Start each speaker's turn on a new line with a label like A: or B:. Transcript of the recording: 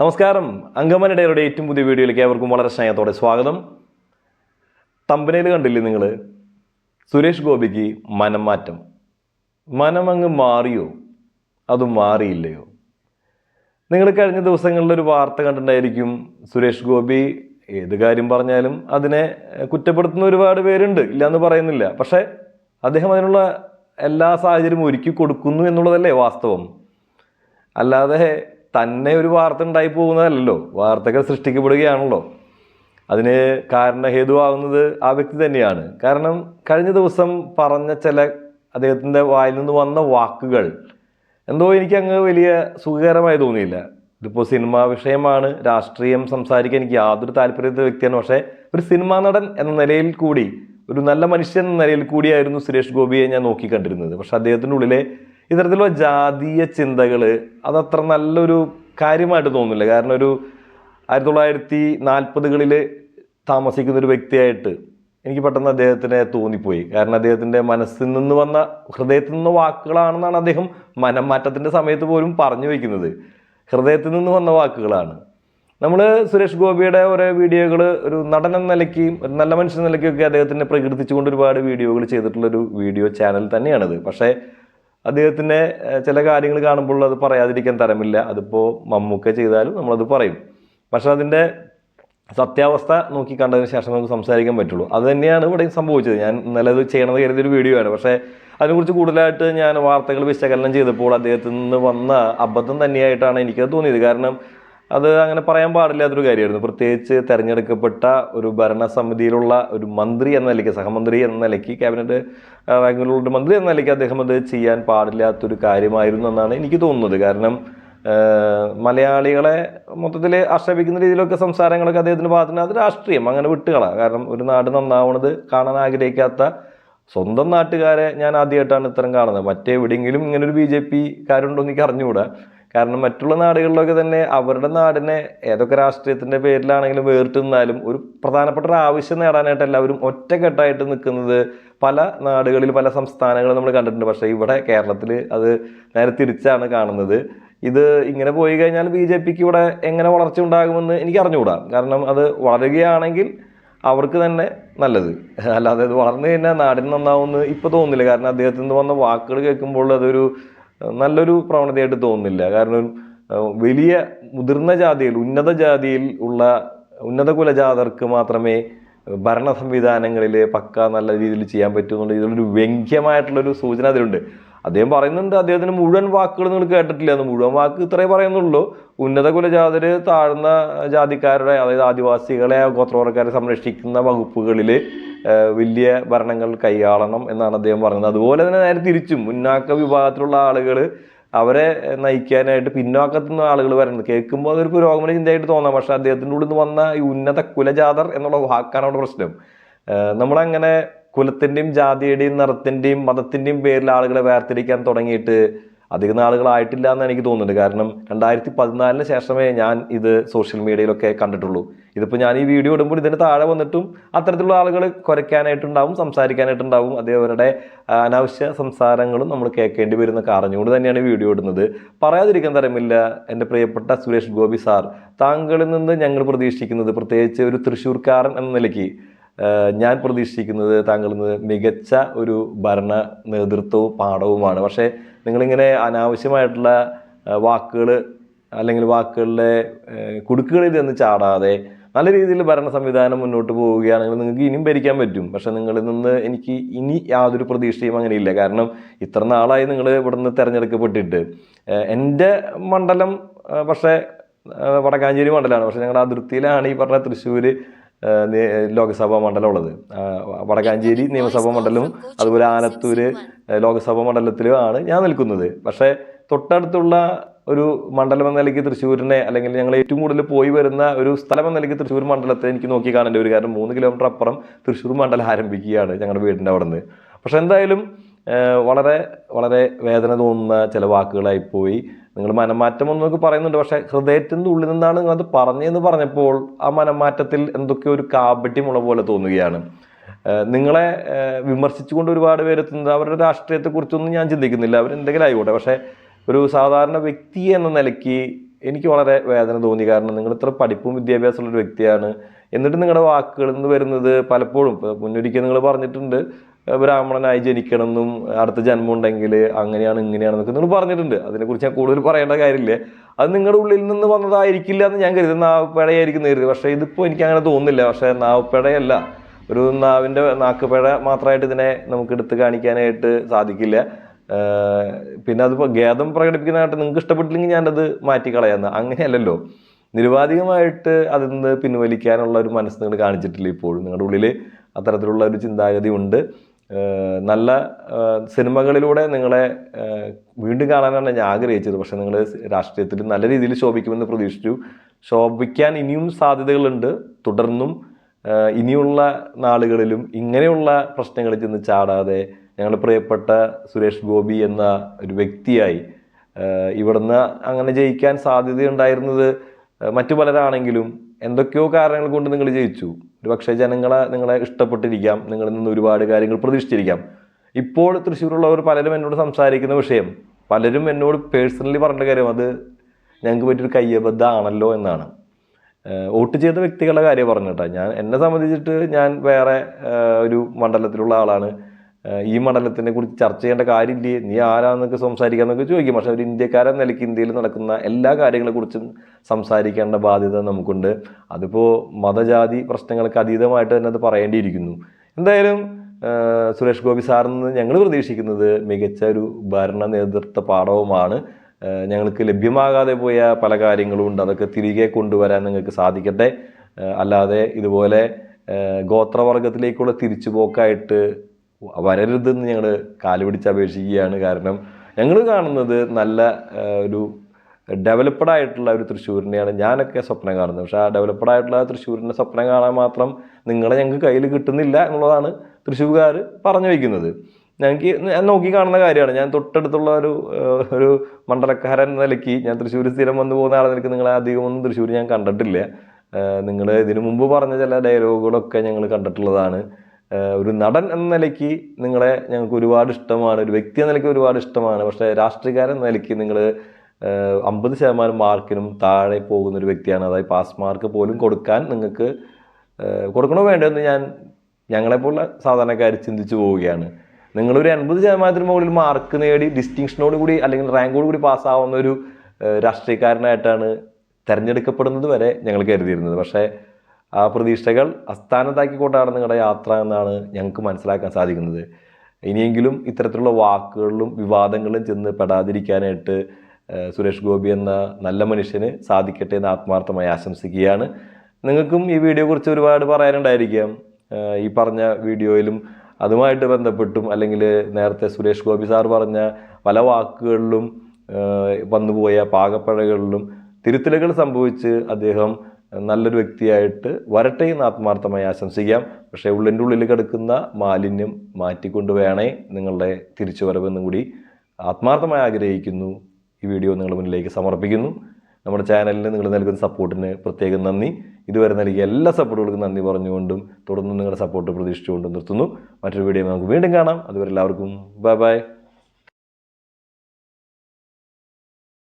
A: നമസ്കാരം. ഡയറിയുടെ ഏറ്റവും പുതിയ വീഡിയോയിലേക്ക് ഏവർക്കും വളരെ സ്നേഹത്തോടെ സ്വാഗതം. തമ്പനയിൽ കണ്ടില്ലേ നിങ്ങൾ സുരേഷ് ഗോപിക്ക് മനം മാറ്റം മനം അങ്ങ് മാറിയോ? അത് മാറിയില്ലയോ? നിങ്ങൾ കഴിഞ്ഞ ദിവസങ്ങളിൽ ഒരു വാർത്ത കണ്ടിട്ടുണ്ടായിരിക്കും. സുരേഷ് ഗോപി ഏത് കാര്യം പറഞ്ഞാലും അതിനെ കുറ്റപ്പെടുത്തുന്ന ഒരുപാട് പേരുണ്ട്. ഇല്ലയെന്ന് പറയുന്നില്ല. പക്ഷേ അദ്ദേഹം അതിനുള്ള എല്ലാ സാഹചര്യവും ഒരുക്കി കൊടുക്കുന്നു എന്നുള്ളതല്ലേ വാസ്തവം. അല്ലാതെ തന്നെ ഒരു വാർത്ത ഉണ്ടായി പോകുന്നതല്ലല്ലോ. വാർത്തകൾ സൃഷ്ടിക്കപ്പെടുകയാണല്ലോ. അതിന് കാരണഹേതുവാകുന്നത് ആ വ്യക്തി തന്നെയാണ്. കാരണം കഴിഞ്ഞ ദിവസം പറഞ്ഞ ചില അദ്ദേഹത്തിന്റെ വായിൽ നിന്ന് വന്ന വാക്കുകൾ എന്തോ എനിക്ക് അങ്ങ് വലിയ സുഖകരമായി തോന്നിയില്ല. ഇതിപ്പോൾ സിനിമാ വിഷയമാണ്. രാഷ്ട്രീയം സംസാരിക്കാൻ എനിക്ക് യാതൊരു താല്പര്യത്തെ വ്യക്തിയാണ്. പക്ഷേ ഒരു സിനിമാ നടൻ എന്ന നിലയിൽ കൂടി ഒരു നല്ല മനുഷ്യൻ എന്ന നിലയിൽ കൂടിയായിരുന്നു സുരേഷ് ഗോപിയെ ഞാൻ നോക്കിക്കണ്ടിരുന്നത് പക്ഷേ അദ്ദേഹത്തിന്റെ ഉള്ളിലെ ഇത്തരത്തിലുള്ള ജാതീയ ചിന്തകൾ അതത്ര നല്ലൊരു കാര്യമായിട്ട് തോന്നുന്നില്ല. കാരണം ഒരു ആയിരത്തി തൊള്ളായിരത്തി നാൽപ്പതുകളിൽ താമസിക്കുന്ന ഒരു വ്യക്തിയായിട്ട് എനിക്ക് പെട്ടെന്ന് അദ്ദേഹത്തിനെ തോന്നിപ്പോയി. കാരണം അദ്ദേഹത്തിന്റെ മനസ്സിൽ നിന്ന് വന്ന ഹൃദയത്തിൽ നിന്ന് വാക്കുകളാണെന്നാണ് അദ്ദേഹം മനം മാറ്റത്തിന്റെ സമയത്ത് പോലും പറഞ്ഞു വയ്ക്കുന്നത് ഹൃദയത്തിൽ നിന്ന് വന്ന വാക്കുകളാണ്. നമ്മൾ സുരേഷ് ഗോപിയുടെ ഓരോ വീഡിയോകൾ ഒരു നടൻ എന്ന നിലയ്ക്കും ഒരു നല്ല മനുഷ്യൻ നിലയ്ക്കൊക്കെ അദ്ദേഹത്തിനെ പ്രകീർത്തിച്ചുകൊണ്ട് ഒരുപാട് വീഡിയോകൾ ചെയ്തിട്ടുള്ളൊരു വീഡിയോ ചാനൽ തന്നെയാണത്. പക്ഷേ അദ്ദേഹത്തിന്റെ ചില കാര്യങ്ങൾ കാണുമ്പോൾ അത് പറയാതിരിക്കാൻ തരമില്ല. അതിപ്പോൾ മമ്മൂക്ക ചെയ്താലും നമ്മളത് പറയും. പക്ഷെ അതിന്റെ സത്യാവസ്ഥ നോക്കി കണ്ടതിന് ശേഷം നമുക്ക് സംസാരിക്കാൻ പറ്റുള്ളൂ. അത് തന്നെയാണ് ഇവിടെ സംഭവിച്ചത്. ഞാൻ ഇന്നലെ അത് ചെയ്യണത് കരുതിയൊരു വീഡിയോ ആണ്. പക്ഷേ അതിനെക്കുറിച്ച് കൂടുതലായിട്ട് ഞാൻ വാർത്തകൾ വിശകലനം ചെയ്തപ്പോൾ അദ്ദേഹത്തിൽ നിന്ന് വന്ന അബദ്ധം തന്നെയായിട്ടാണ് എനിക്കത് തോന്നിയത്. കാരണം അത് അങ്ങനെ പറയാൻ പാടില്ലാത്തൊരു കാര്യമായിരുന്നു. പ്രത്യേകിച്ച് തെരഞ്ഞെടുക്കപ്പെട്ട ഒരു ഭരണസമിതിയിലുള്ള ഒരു മന്ത്രി എന്ന നിലയ്ക്ക് സഹമന്ത്രി എന്ന നിലയ്ക്ക് ക്യാബിനറ്റ് റാങ്കിലുള്ള ഒരു മന്ത്രി എന്ന നിലയ്ക്ക് അദ്ദേഹം അത് ചെയ്യാൻ പാടില്ലാത്തൊരു കാര്യമായിരുന്നു എന്നാണ് എനിക്ക് തോന്നുന്നത്. കാരണം മലയാളികളെ മൊത്തത്തിൽ ആക്ഷേപിക്കുന്ന രീതിയിലൊക്കെ സംസാരങ്ങളൊക്കെ അദ്ദേഹത്തിന്റെ ഭാഗത്തിന് അത് രാഷ്ട്രീയം അങ്ങനെ വിട്ടുകളാണ് കാരണം ഒരു നാട് നന്നാവണത് കാണാൻ ആഗ്രഹിക്കാത്ത സ്വന്തം നാട്ടുകാരെ ഞാൻ ആദ്യമായിട്ടാണ് ഇത്തരം കാണുന്നത്. മറ്റെവിടെയെങ്കിലും ഇങ്ങനെ ഒരു ബി ജെ പി കാരുണ്ടോ എന്ന് എനിക്ക് അറിഞ്ഞുകൂടാ. കാരണം മറ്റുള്ള നാടുകളിലൊക്കെ തന്നെ അവരുടെ നാടിനെ ഏതൊക്കെ രാഷ്ട്രീയത്തിന്റെ പേരിലാണെങ്കിലും വേറിട്ട് നിന്നാലും ഒരു പ്രധാനപ്പെട്ട ഒരു ആവശ്യം നേടാനായിട്ട് എല്ലാവരും ഒറ്റക്കെട്ടായിട്ട് നിൽക്കുന്നത് പല നാടുകളിൽ പല സംസ്ഥാനങ്ങളിൽ നമ്മൾ കണ്ടിട്ടുണ്ട്. പക്ഷേ ഇവിടെ കേരളത്തിൽ അത് നേരെ തിരിച്ചാണ് കാണുന്നത്. ഇത് ഇങ്ങനെ പോയി കഴിഞ്ഞാൽ ബി ജെ പിക്ക് ഇവിടെ എങ്ങനെ വളർച്ച ഉണ്ടാകുമെന്ന് എനിക്ക് അറിഞ്ഞുകൂടാ. കാരണം അത് വളരുകയാണെങ്കിൽ അവർക്ക് തന്നെ നല്ലത്. അല്ലാതെ അത് വളർന്നു കഴിഞ്ഞാൽ നാടിന് നന്നാവുമെന്ന് ഇപ്പോൾ തോന്നുന്നില്ല. കാരണം അദ്ദേഹത്തിൽ നിന്ന് വന്ന വാക്കുകൾ കേൾക്കുമ്പോൾ അതൊരു നല്ലൊരു പ്രവണതയായിട്ട് തോന്നുന്നില്ല. കാരണം വലിയ മുതിർന്ന ജാതിയിൽ ഉന്നത ജാതിയിൽ ഉള്ള ഉന്നത കുലജാതർക്ക് മാത്രമേ ഭരണ സംവിധാനങ്ങളിൽ പക്ക നല്ല രീതിയിൽ ചെയ്യാൻ പറ്റുന്നുണ്ട് ഇതിലൊരു വ്യംഗ്യമായിട്ടുള്ളൊരു സൂചന അതിലുണ്ട്. അദ്ദേഹം പറയുന്നുണ്ട് അദ്ദേഹത്തിന് മുഴുവൻ വാക്കുകൾ നിങ്ങൾ കേട്ടിട്ടില്ല? എന്ന് മുഴുവൻ വാക്ക് ഇത്രേ പറയുന്നുള്ളൂ. ഉന്നത കുലജാതര് താഴ്ന്ന ജാതിക്കാരുടെ അതായത് ആദിവാസികളെ ഗോത്രവർഗക്കാരെ സംരക്ഷിക്കുന്ന വകുപ്പുകളിൽ വലിയ ഭരണങ്ങൾ കൈയാളണം എന്നാണ് അദ്ദേഹം പറഞ്ഞത്. അതുപോലെ തന്നെ നേരെ തിരിച്ചും മുന്നാക്ക വിഭാഗത്തിലുള്ള ആളുകൾ അവരെ നയിക്കാനായിട്ട് പിന്നോക്കത്തു നിന്ന് ആളുകൾ വരുന്നത് കേൾക്കുമ്പോൾ അതൊരു പുരോഗമന ചിന്തയായിട്ട് തോന്നാം. പക്ഷെ അദ്ദേഹത്തിന്റെ ഉള്ളിൽ നിന്ന് വന്ന ഈ ഉന്നത കുലജാതർ എന്നുള്ള വാക്കാണ് അവിടെ പ്രശ്നം നമ്മളങ്ങനെ കുലത്തിന്റെയും ജാതിയുടെയും നിറത്തിന്റെയും മതത്തിന്റെയും പേരിൽ ആളുകളെ വേർതിരിക്കാൻ തുടങ്ങിയിട്ട് അധികം നാളുകളായിട്ടില്ല എന്ന് എനിക്ക് തോന്നുന്നുണ്ട്. കാരണം രണ്ടായിരത്തി പതിനാലിന് ശേഷമേ ഞാൻ ഇത് സോഷ്യൽ മീഡിയയിലൊക്കെ കണ്ടിട്ടുള്ളൂ. ഇതിപ്പോൾ ഞാൻ ഈ വീഡിയോ ഇടുമ്പോൾ ഇതിന് താഴെ വന്നിട്ടും അത്തരത്തിലുള്ള ആളുകൾ കുരയ്ക്കാനായിട്ടുണ്ടാവും സംസാരിക്കാനായിട്ടുണ്ടാവും. അതേവരുടെ അനാവശ്യ സംസാരങ്ങളും നമ്മൾ കേൾക്കേണ്ടി വരുന്നൊക്കെ അറിഞ്ഞുകൊണ്ട് തന്നെയാണ് വീഡിയോ ഇടുന്നത്. പറയാതിരിക്കാൻ തരമില്ല എന്റെ പ്രിയപ്പെട്ട സുരേഷ് ഗോപി സാർ. താങ്കളിൽ നിന്ന് ഞങ്ങൾ പ്രതീക്ഷിക്കുന്നത് പ്രത്യേകിച്ച് ഒരു തൃശ്ശൂർക്കാരൻ എന്ന നിലയ്ക്ക് ഞാൻ പ്രതീക്ഷിക്കുന്നത് താങ്കളിൽ നിന്ന് മികച്ച ഒരു ഭരണ നേതൃത്വവും പാഠവുമാണ്. പക്ഷേ നിങ്ങളിങ്ങനെ അനാവശ്യമായിട്ടുള്ള വാക്കുകൾ അല്ലെങ്കിൽ വാക്കുകളിലെ കുടുക്കുകളിൽ നിന്ന് ചാടാതെ നല്ല രീതിയിൽ ഭരണ സംവിധാനം മുന്നോട്ട് പോവുകയാണെങ്കിൽ നിങ്ങൾക്ക് ഇനിയും ഭരിക്കാൻ പറ്റും. പക്ഷെ നിങ്ങളിൽ നിന്ന് എനിക്ക് ഇനി യാതൊരു പ്രതീക്ഷയും അങ്ങനെയില്ല കാരണം ഇത്ര നാളായി നിങ്ങൾ ഇവിടെ നിന്ന് തിരഞ്ഞെടുക്കപ്പെട്ടിട്ട് എന്റെ മണ്ഡലം പക്ഷേ വടക്കാഞ്ചേരി മണ്ഡലമാണ്. പക്ഷെ ഞങ്ങളുടെ അതിർത്തിയിലാണ് ഈ പറഞ്ഞ തൃശ്ശൂർ ലോക്സഭാ മണ്ഡലം ഉള്ളത് വടകാഞ്ചേരി വടക്കാഞ്ചേരി നിയമസഭാ മണ്ഡലവും അതുപോലെ ആലത്തൂര് ലോകസഭാ ലോക്സഭാ മണ്ഡലത്തിലും ആണ് ഞാൻ നിൽക്കുന്നത്. പക്ഷേ തൊട്ടടുത്തുള്ള ഒരു മണ്ഡലം എന്ന നിലയ്ക്ക് തൃശ്ശൂരിനെ അല്ലെങ്കിൽ ഞങ്ങൾ ഏറ്റവും കൂടുതൽ പോയി വരുന്ന ഒരു സ്ഥലം എന്ന നിലയ്ക്ക് തൃശ്ശൂർ മണ്ഡലത്തെ എനിക്ക് നോക്കി കാണേണ്ടി വരും കാരണം മൂന്ന് കിലോമീറ്റർ അപ്പുറം തൃശ്ശൂർ മണ്ഡലം ആരംഭിക്കുകയാണ് ഞങ്ങളുടെ വീടിന്റെ അവിടെ നിന്ന്. പക്ഷെ എന്തായാലും വളരെ വളരെ വേദന തോന്നുന്ന ചില വാക്കുകളായി പോയി. നിങ്ങൾ മനമാറ്റം എന്നൊക്കെ പറയുന്നുണ്ട്. പക്ഷേ ഹൃദയത്തിന്റെ ഉള്ളിൽ നിന്നാണ് നിങ്ങളത് പറഞ്ഞതെന്ന് പറഞ്ഞപ്പോൾ ആ മനമാറ്റത്തിൽ എന്തൊക്കെയോ ഒരു കാപട്യമുള്ള പോലെ തോന്നുകയാണ്. നിങ്ങളെ വിമർശിച്ചുകൊണ്ട് ഒരുപാട് പേര് എത്തുന്നത് അവരുടെ രാഷ്ട്രീയത്തെക്കുറിച്ചൊന്നും ഞാൻ ചിന്തിക്കുന്നില്ല. അവരെന്തെങ്കിലും ആയിക്കോട്ടെ. പക്ഷേ ഒരു സാധാരണ വ്യക്തി എന്ന നിലയ്ക്ക് എനിക്ക് വളരെ വേദന തോന്നി. കാരണം നിങ്ങൾ ഇത്ര പഠിപ്പും വിദ്യാഭ്യാസമുള്ള ഒരു വ്യക്തിയാണ്. എന്നിട്ട് നിങ്ങളുടെ വാക്കുകളിൽ നിന്ന് വരുന്നത് പലപ്പോഴും. മുന്നൊരിക്കൽ നിങ്ങൾ പറഞ്ഞിട്ടുണ്ട് ബ്രാഹ്മണനായി ജനിക്കണമെന്നും അടുത്ത ജന്മം ഉണ്ടെങ്കിൽ അങ്ങനെയാണ് ഇങ്ങനെയാണെന്നൊക്കെ നിങ്ങൾ പറഞ്ഞിട്ടുണ്ട്. അതിനെക്കുറിച്ച് ഞാൻ കൂടുതൽ പറയേണ്ട കാര്യമില്ല. അത് നിങ്ങളുടെ ഉള്ളിൽ നിന്ന് വന്നതായിരിക്കില്ല എന്ന് ഞാൻ കരുതി നാവപ്പേടയായിരിക്കും കരുതി പക്ഷേ ഇതിപ്പോൾ എനിക്ക് അങ്ങനെ തോന്നുന്നില്ല. പക്ഷേ നാവപ്പേടയല്ല. ഒരു നാവിന്റെ നാക്കുപേട മാത്രമായിട്ട് ഇതിനെ നമുക്ക് എടുത്ത് കാണിക്കാനായിട്ട് സാധിക്കില്ല. പിന്നെ അതിപ്പോൾ ഖേദം പ്രകടിപ്പിക്കുന്നതായിട്ട് നിങ്ങൾക്ക് ഇഷ്ടപ്പെട്ടില്ലെങ്കിൽ ഞാനത് മാറ്റിക്കളയാന്ന്. അങ്ങനെയല്ലല്ലോ. നിരുപാധികമായിട്ട് അതിൽ നിന്ന് പിൻവലിക്കാനുള്ള ഒരു മനസ്സ് നിങ്ങൾ കാണിച്ചിട്ടില്ല ഇപ്പോഴും. നിങ്ങളുടെ ഉള്ളിൽ അത്തരത്തിലുള്ള ഒരു ചിന്താഗതി ഉണ്ട്. നല്ല സിനിമകളിലൂടെ നിങ്ങളെ വീണ്ടും കാണാനാണ് ഞാൻ ആഗ്രഹിച്ചത്. പക്ഷേ നിങ്ങൾ രാഷ്ട്രീയത്തിൽ നല്ല രീതിയിൽ ശോഭിക്കുമെന്ന് പ്രതീക്ഷിച്ചു. ശോഭിക്കാൻ ഇനിയും സാധ്യതകളുണ്ട്. തുടർന്നും ഇനിയുള്ള നാളുകളിലും ഇങ്ങനെയുള്ള പ്രശ്നങ്ങളിൽ ചെന്ന് ചാടാതെ ഞങ്ങളുടെ പ്രിയപ്പെട്ട സുരേഷ് ഗോപി എന്ന ഒരു വ്യക്തിയായി ഇവിടുന്ന് അങ്ങനെ ജയിക്കാൻ സാധ്യതയുണ്ടായിരുന്നത് മറ്റു പലരാണെങ്കിലും എന്തൊക്കെയോ കാരണങ്ങൾ കൊണ്ട് നിങ്ങൾ ജയിച്ചു. ഒരു പക്ഷേ ജനങ്ങളെ നിങ്ങളെ ഇഷ്ടപ്പെട്ടിരിക്കാം നിങ്ങളിൽ നിന്ന് ഒരുപാട് കാര്യങ്ങൾ പ്രതീക്ഷിച്ചിരിക്കാം. ഇപ്പോൾ തൃശ്ശൂരുള്ളവർ പലരും എന്നോട് സംസാരിക്കുന്ന വിഷയം പലരും എന്നോട് പേഴ്സണലി പറഞ്ഞ കാര്യം അത് ഞങ്ങൾക്ക് പറ്റിയൊരു കയ്യബദ്ധമാണല്ലോ എന്നാണ്. വോട്ട് ചെയ്ത വ്യക്തികളുടെ കാര്യം പറഞ്ഞു കേട്ടോ ഞാൻ എന്നെ സംബന്ധിച്ചിട്ട് ഞാൻ വേറെ ഒരു മണ്ഡലത്തിലുള്ള ആളാണ്. ഈ മണ്ഡലത്തിനെ കുറിച്ച് ചർച്ച ചെയ്യേണ്ട കാര്യമില്ലേ? നീ ആരാന്നൊക്കെ സംസാരിക്കാന്നൊക്കെ ചോദിക്കും. പക്ഷെ ഒരു ഇന്ത്യക്കാരൻ നിലയ്ക്ക് ഇന്ത്യയിൽ നടക്കുന്ന എല്ലാ കാര്യങ്ങളെക്കുറിച്ചും സംസാരിക്കേണ്ട ബാധ്യത നമുക്കുണ്ട്. അതിപ്പോൾ മതജാതി പ്രശ്നങ്ങൾക്ക് അതീതമായിട്ട് തന്നെ അത് പറയേണ്ടിയിരിക്കുന്നു. എന്തായാലും സുരേഷ് ഗോപി സാറിൽ നിന്ന് ഞങ്ങൾ പ്രതീക്ഷിക്കുന്നത് മികച്ച ഒരു ഭരണ നേതൃത്വ പാഠവുമാണ്. ഞങ്ങൾക്ക് ലഭ്യമാകാതെ പോയ പല കാര്യങ്ങളും ഉണ്ട്. അതൊക്കെ തിരികെ കൊണ്ടുവരാൻ നിങ്ങൾക്ക് സാധിക്കട്ടെ. അല്ലാതെ ഇതുപോലെ ഗോത്രവർഗത്തിലേക്കുള്ള തിരിച്ചുപോക്കായിട്ട് വരരുതെന്ന് ഞങ്ങൾ കാലുപിടിച്ച് അപേക്ഷിക്കുകയാണ്. കാരണം ഞങ്ങൾ കാണുന്നത് നല്ല ഒരു ഡെവലപ്ഡ് ആയിട്ടുള്ള ഒരു തൃശ്ശൂരിനെയാണ് ഞാനൊക്കെ സ്വപ്നം കാണുന്നത്. പക്ഷേ ആ ഡെവലപ്ഡ് ആയിട്ടുള്ള തൃശ്ശൂരിന്റെ സ്വപ്നം കാണാൻ മാത്രം നിങ്ങളെ ഞങ്ങൾക്ക് കയ്യിൽ കിട്ടുന്നില്ല എന്നുള്ളതാണ് തൃശ്ശൂർകാർ പറഞ്ഞു വയ്ക്കുന്നത് ഞങ്ങൾക്ക് ഞാൻ നോക്കി കാണുന്ന കാര്യമാണ്. ഞാൻ തൊട്ടടുത്തുള്ള ഒരു ഒരു മണ്ഡലക്കാരൻ നിലയ്ക്ക് ഞാൻ തൃശ്ശൂർ സ്ഥിരം വന്നു പോകുന്ന ആളെ നിലയ്ക്ക് നിങ്ങളെ അധികമൊന്നും തൃശ്ശൂർ ഞാൻ കണ്ടിട്ടില്ല. നിങ്ങൾ ഇതിനു മുമ്പ് പറഞ്ഞ ചില ഡയലോഗുകളൊക്കെ ഞങ്ങൾ കണ്ടിട്ടുള്ളതാണ്. ഒരു നടൻ എന്ന നിലയ്ക്ക് നിങ്ങളെ ഞങ്ങൾക്ക് ഒരുപാട് ഇഷ്ടമാണ് ഒരു വ്യക്തി എന്ന നിലയ്ക്ക് ഒരുപാട് ഇഷ്ടമാണ്. പക്ഷേ രാഷ്ട്രീയക്കാരൻ എന്ന നിലയ്ക്ക് നിങ്ങൾ അമ്പത് ശതമാനം മാർക്കിനും താഴെ പോകുന്ന ഒരു വ്യക്തിയാണ്. അതായത് പാസ് മാർക്ക് പോലും കൊടുക്കാൻ നിങ്ങൾക്ക് കൊടുക്കണോ വേണ്ടതെന്ന് ഞാൻ ഞങ്ങളെപ്പോലുള്ള സാധാരണക്കാർ ചിന്തിച്ചു പോവുകയാണ്. നിങ്ങളൊരു എൺപത് ശതമാനത്തിന് മുകളിൽ മാർക്ക് നേടി ഡിസ്റ്റിങ്ഷനോട് കൂടി അല്ലെങ്കിൽ റാങ്കോട് കൂടി പാസ്സാവുന്ന ഒരു രാഷ്ട്രീയക്കാരനായിട്ടാണ് തിരഞ്ഞെടുക്കപ്പെടുന്നത് വരെ ഞങ്ങൾ കരുതിയിരുന്നത്. പക്ഷേ ആ പ്രതീക്ഷകൾ അസ്ഥാനത്താക്കിക്കൊണ്ടാണ് നിങ്ങളുടെ യാത്ര എന്നാണ് ഞങ്ങൾക്ക് മനസ്സിലാക്കാൻ സാധിക്കുന്നത്. ഇനിയെങ്കിലും ഇത്തരത്തിലുള്ള വാക്കുകളിലും വിവാദങ്ങളിലും ചെന്ന് പെടാതിരിക്കാനായിട്ട് സുരേഷ് ഗോപി എന്ന നല്ല മനുഷ്യന് സാധിക്കട്ടെ എന്ന് ആത്മാർത്ഥമായി ആശംസിക്കുകയാണ്. നിങ്ങൾക്കും ഈ വീഡിയോ കുറിച്ച് ഒരുപാട് പറയാനുണ്ടായിരിക്കാം. ഈ പറഞ്ഞ വീഡിയോയിലും അതുമായിട്ട് ബന്ധപ്പെട്ടും അല്ലെങ്കിൽ നേരത്തെ സുരേഷ് ഗോപി സാർ പറഞ്ഞ പല വാക്കുകളിലും വന്നുപോയ പാകപ്പഴകളിലും തിരുത്തലുകൾ സംഭവിച്ച് അദ്ദേഹം നല്ലൊരു വ്യക്തിയായിട്ട് വരട്ടെ എന്ന് ആത്മാർത്ഥമായി ആശംസിക്കാം. പക്ഷേ ഉള്ളിന്റെ ഉള്ളിൽ കിടക്കുന്ന മാലിന്യം മാറ്റിക്കൊണ്ട് വേണേ നിങ്ങളുടെ തിരിച്ചുവരവെന്നും കൂടി ആത്മാർത്ഥമായി ആഗ്രഹിക്കുന്നു. ഈ വീഡിയോ നിങ്ങളുടെ മുന്നിലേക്ക് സമർപ്പിക്കുന്നു. നമ്മുടെ ചാനലിന് നിങ്ങൾ നൽകുന്ന സപ്പോർട്ടിന് പ്രത്യേകം നന്ദി. ഇതുവരെ നൽകിയ എല്ലാ സപ്പോർട്ടുകൾക്കും നന്ദി പറഞ്ഞുകൊണ്ടും തുടർന്നും നിങ്ങളുടെ സപ്പോർട്ട് പ്രതീക്ഷിച്ചുകൊണ്ടും നിർത്തുന്നു. മറ്റൊരു വീഡിയോ നമുക്ക് വീണ്ടും കാണാം. അതുവരെ എല്ലാവർക്കും ബൈ ബൈ.